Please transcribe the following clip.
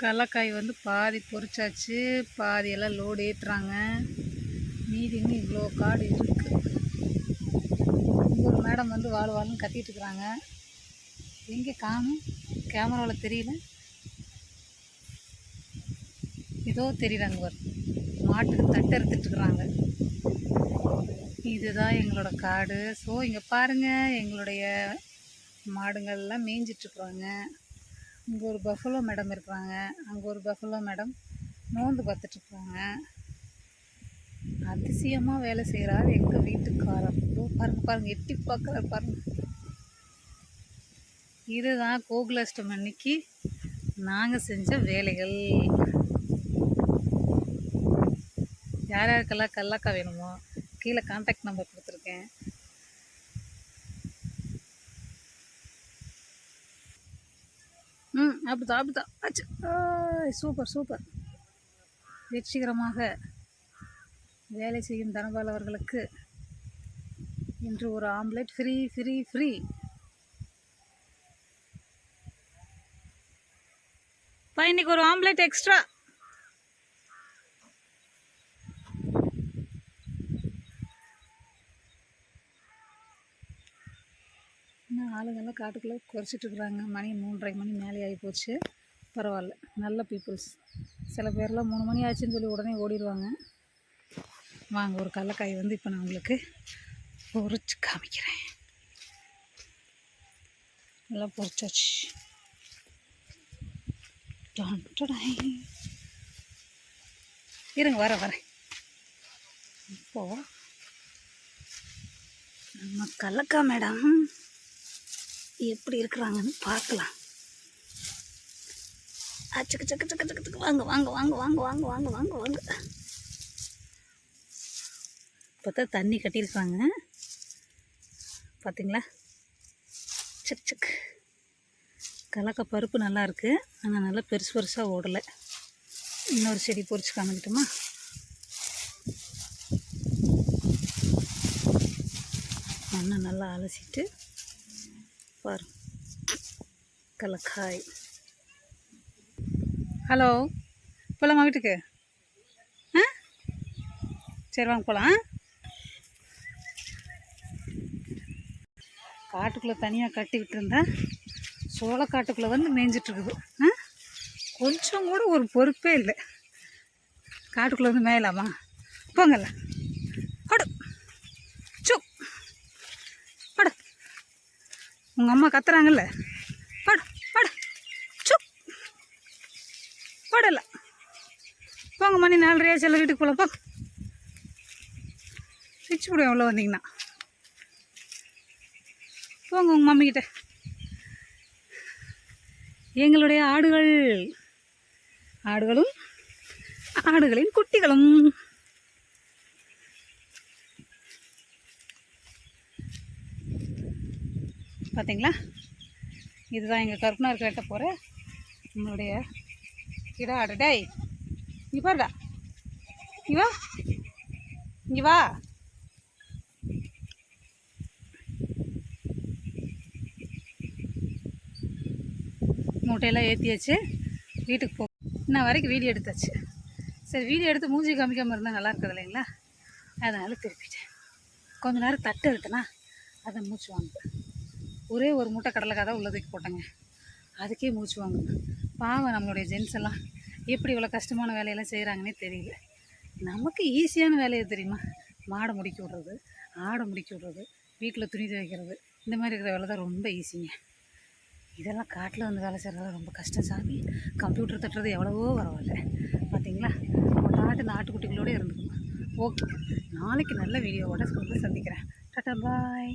கடலக்காய் வந்து பாதி பொறிச்சாச்சு பாதி எல்லாம் லோடு ஏற்றுறாங்க மீதி இன்னும் இவ்வளோ காடு இருக்குது ஒரு மேடம் வந்து வாழ் வாழ்னு கத்திட்டு இருக்கிறாங்க எங்கே காணும் கேமராவில் தெரியல. ஏதோ தெரியுறாங்க ஒரு மாட்டுக்கு தட்டை எடுத்துட்டுருக்குறாங்க இதுதான் எங்களோட காடு. ஸோ இங்கே பாருங்கள் எங்களுடைய மாடுங்கள்லாம் மேய்ஞ்சிட்ருக்குறாங்க இங்கே ஒரு பஃபலோ மேடம் இருக்கிறாங்க அங்கே ஒரு பஃபலோ மேடம் நோந்து பார்த்துட்ருக்குறாங்க அதிசயமாக வேலை செய்கிறார் எங்கள் வீட்டுக்காரர். பாருங்க பாருங்க எட்டி பார்க்குறாரு பாருங்க. இதுதான் கோகுலாஷ்டம் அன்னைக்கு நாங்கள் செஞ்ச வேலைகள். யார் யாருக்கெல்லாம் கல்லாக்கா வேணுமோ கீழே காண்டாக்ட் நம்பர் கொடுத்து அப்படிதான் அப்படிதான் ஆச்சு சூப்பர் சூப்பர். வெற்றிகரமாக வேலை செய்யும் தனபால் அவர்களுக்கு இன்று ஒரு ஆம்லெட் ஃப்ரீ ஃப்ரீ ஃப்ரீ. பா இன்னைக்கு ஒரு ஆம்லெட் எக்ஸ்ட்ரா. ஆளுங்கெல்லாம் காட்டுக்குள்ளே குறைச்சிட்டு இருக்கிறாங்க மணி மூன்றரை மணி மேலே ஆகி போச்சு. பரவாயில்ல. நல்ல பீப்புள்ஸ் சில பேர்லாம் மூணு மணி ஆச்சுன்னு சொல்லி உடனே ஓடிடுவாங்க. வாங்க ஒரு கடலக்காய் வந்து இப்போ நான் உங்களுக்கு பொறிச்சு காமிக்கிறேன். நல்லா பொறிச்சாச்சு. இருங்க வரேன் வரேன். இப்போ நம்ம கல்லக்கா மேடம் எப்படி இருக்கிறாங்கன்னு பார்க்கலாம். ஆ, சக்கு சக்கு சக்கு சக்கு வாங்க வாங்க வாங்க வாங்க வாங்க வாங்க வாங்க வாங்க. இப்போ தான் தண்ணி கட்டியிருக்காங்க. பார்த்தீங்களா? சக் சக் கலக்க பருப்பு நல்லா இருக்கு. ஆனால் நல்லா பெருசு பெருசாக ஓடலை. இன்னொரு செடி பொரிச்சு காமிக்கிட்டுமா? மண்ணை நல்லா அலசிட்டு பாரு கலக்காய் ஹலோ போகலாமா வீட்டுக்கு? ஆ? சரி வாங்க போகலாம் காட்டுக்குள்ளே தனியாக கட்டி சோள காட்டுக்குள்ளே வந்து மேய்ஞ்சிட்ருக்குது ஆ? கொஞ்சம் கூட ஒரு பொறுப்பே இல்லை. காட்டுக்குள்ளே வந்து மேயலாமா? போங்கல்ல அடு சு படு உங்கள் அம்மா கத்துறாங்கல்ல? படு படு. சு படல. போங்க மணி நாலரையா செல்ல வீட்டுக்கு போகலாம் போ. பிச்சு போடுவோம் எவ்வளோ வந்தீங்கன்னா. போங்க உங்கள் மம்மிக்கிட்ட எங்களுடைய ஆடுகள். ஆடுகளும் ஆடுகளின் குட்டிகளும். பார்த்தீங்களா? இதுதான் எங்கள் கருப்பினார் கேட்ட போகிற நம்மளுடைய கிடா ஆடு. டேய் இங்கே பாருடா. இங்கே வா. இங்கே வா. மூட்டையெல்லாம் ஏற்றியாச்சு வீட்டுக்கு போ. இன்ன வரைக்கும் வீடியோ எடுத்தாச்சு. சரி வீடியோ எடுத்து மூஞ்சி காமிக்காமல் இருந்தால் நல்லா இருக்குது இல்லைங்களா? அதனால் திருப்பிட்டேன். கொஞ்ச நேரம் தட்டு எடுத்தனா அதை மூச்சு வாங்குவேன். ஒரே ஒரு மூட்டை கடலைக்காய் தான் உள்ளதுக்கு போட்டேங்க. அதுக்கே மூச்சு வாங்க பாவம் நம்மளுடைய ஜென்ஸ் எல்லாம் எப்படி இவ்வளோ கஷ்டமான வேலையெல்லாம் செய்கிறாங்கன்னே தெரியல. நமக்கு ஈஸியான வேலையை தெரியுமா? மாடை முடிக்க விட்றது ஆடை முடிக்க விட்றது வீட்டில் துணி துவைக்கிறது இந்த மாதிரி இருக்கிற வேலை தான் ரொம்ப ஈஸிங்க இதெல்லாம் காட்டில் வந்து வேலை செய்கிறதெல்லாம் ரொம்ப கஷ்டம் சாமி. கம்ப்யூட்டர் தட்டுறது எவ்வளவோ பரவாயில்ல. பார்த்தீங்களா நாட்டு நாட்டுக்குட்டிகளோடு இருந்துக்கணும். ஓகே. நாளைக்கு நல்ல வீடியோவோட வந்து சந்திக்கிறேன். டாட்டா பாய்